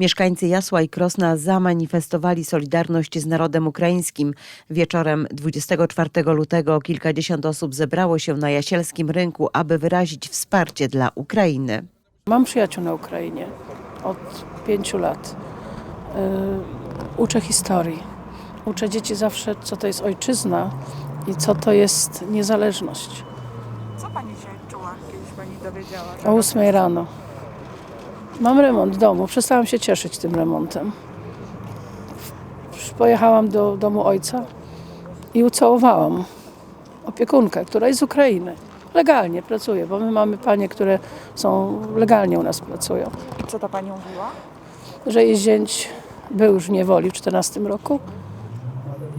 Mieszkańcy Jasła i Krosna zamanifestowali solidarność z narodem ukraińskim. Wieczorem 24 lutego kilkadziesiąt osób zebrało się na jasielskim rynku, aby wyrazić wsparcie dla Ukrainy. Mam przyjaciół na Ukrainie od pięciu lat. Yy, uczę historii. Uczę dzieci zawsze, co to jest ojczyzna i co to jest niezależność. Co pani się czuła, kiedyś pani dowiedziała? O ósmej rano. Mam remont domu. Przestałam się cieszyć tym remontem. Pojechałam do domu ojca i ucałowałam opiekunkę, która jest z Ukrainy. Legalnie pracuje, bo my mamy panie, które są legalnie u nas pracują. Co ta pani mówiła? że jej zięć był już w niewoli w 14 roku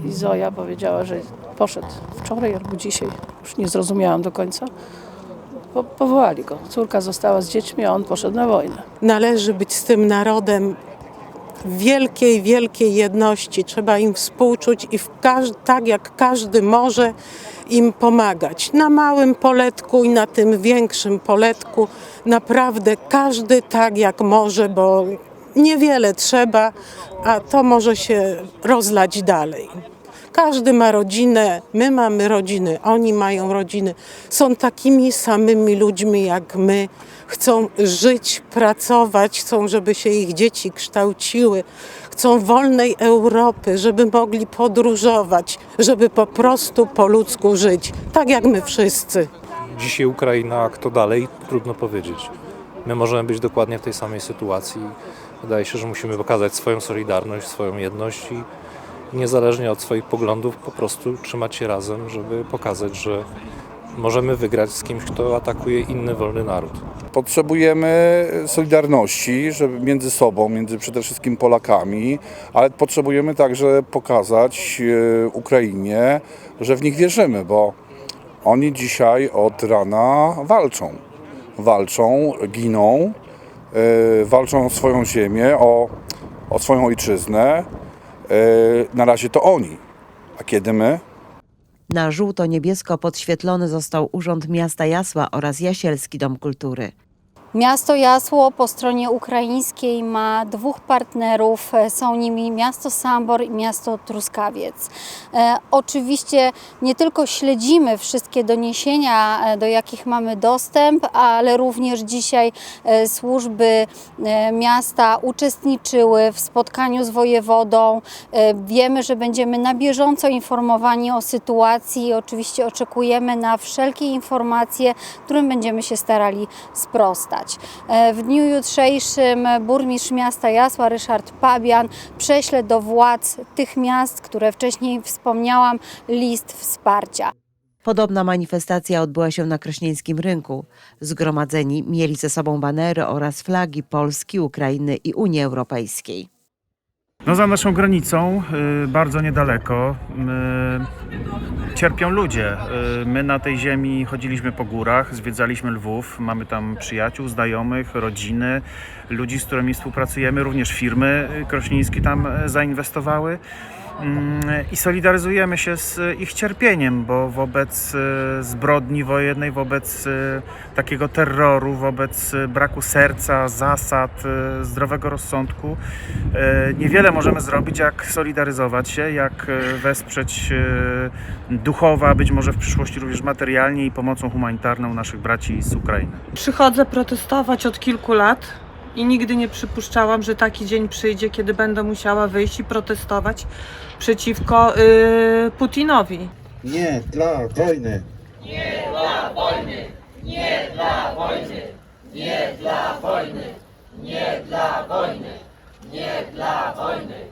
i Zoja powiedziała, że poszedł wczoraj albo dzisiaj, już nie zrozumiałam do końca. Po, powołali go. Córka została z dziećmi, a on poszedł na wojnę. należy być z tym narodem wielkiej, wielkiej jedności. Trzeba im współczuć i tak jak każdy może im pomagać. Na małym poletku i na tym większym poletku naprawdę każdy tak jak może, bo niewiele trzeba, a to może się rozlać dalej. Każdy ma rodzinę, my mamy rodziny, oni mają rodziny. Są takimi samymi ludźmi jak my. Chcą żyć, pracować, chcą, żeby się ich dzieci kształciły. Chcą wolnej Europy, żeby mogli podróżować, żeby po prostu po ludzku żyć, tak jak my wszyscy. Dzisiaj Ukraina, kto dalej? Trudno powiedzieć. My możemy być dokładnie w tej samej sytuacji. Wydaje się, że musimy pokazać swoją solidarność, swoją jedność i niezależnie od swoich poglądów po prostu trzymać się razem, żeby pokazać, że możemy wygrać z kimś, kto atakuje inny wolny naród. Potrzebujemy solidarności żeby między sobą, między przede wszystkim Polakami, ale potrzebujemy także pokazać e, Ukrainie, że w nich wierzymy, bo oni dzisiaj od rana walczą. Walczą, giną, e, walczą o swoją ziemię, o, o swoją ojczyznę. E, Na razie to oni. A kiedy my? Na żółto-niebiesko podświetlony został Urząd Miasta Jasła oraz Jasielski Dom Kultury. Miasto Jasło po stronie ukraińskiej ma dwóch partnerów. Są nimi miasto Sambor i miasto Truskawiec. E, oczywiście nie tylko śledzimy wszystkie doniesienia, e, do jakich mamy dostęp, ale również dzisiaj e, służby e, miasta uczestniczyły w spotkaniu z wojewodą. E, wiemy, że będziemy na bieżąco informowani o sytuacji i oczywiście oczekujemy na wszelkie informacje, którym będziemy się starali sprostać. E, W dniu jutrzejszym burmistrz miasta Jasła Ryszard Pabian prześle do władz tych miast, które wcześniej wspomniałam, list wsparcia. Podobna manifestacja odbyła się na Krośnieńskim Rynku. Zgromadzeni mieli ze sobą banery oraz flagi Polski, Ukrainy i Unii Europejskiej. No za naszą granicą, y, bardzo niedaleko, y, cierpią ludzie. Y, My na tej ziemi chodziliśmy po górach, zwiedzaliśmy Lwów, mamy tam przyjaciół, znajomych, rodziny, ludzi, z którymi współpracujemy, również firmy krośnieńskie tam zainwestowały. Mm, I solidaryzujemy się z ich cierpieniem, bo wobec e, zbrodni wojennej, wobec e, takiego terroru, wobec e, braku serca, zasad, e, zdrowego rozsądku, e, niewiele możemy zrobić, jak solidaryzować się, jak e, wesprzeć e, duchowo, a być może w przyszłości również materialnie i pomocą humanitarną naszych braci z Ukrainy. Przychodzę protestować od kilku lat i nigdy nie przypuszczałam, że taki dzień przyjdzie, kiedy będę musiała wyjść i protestować przeciwko y, Putinowi. Nie dla wojny. Nie dla wojny! Nie dla wojny! Nie dla wojny! Nie dla wojny! Nie dla wojny!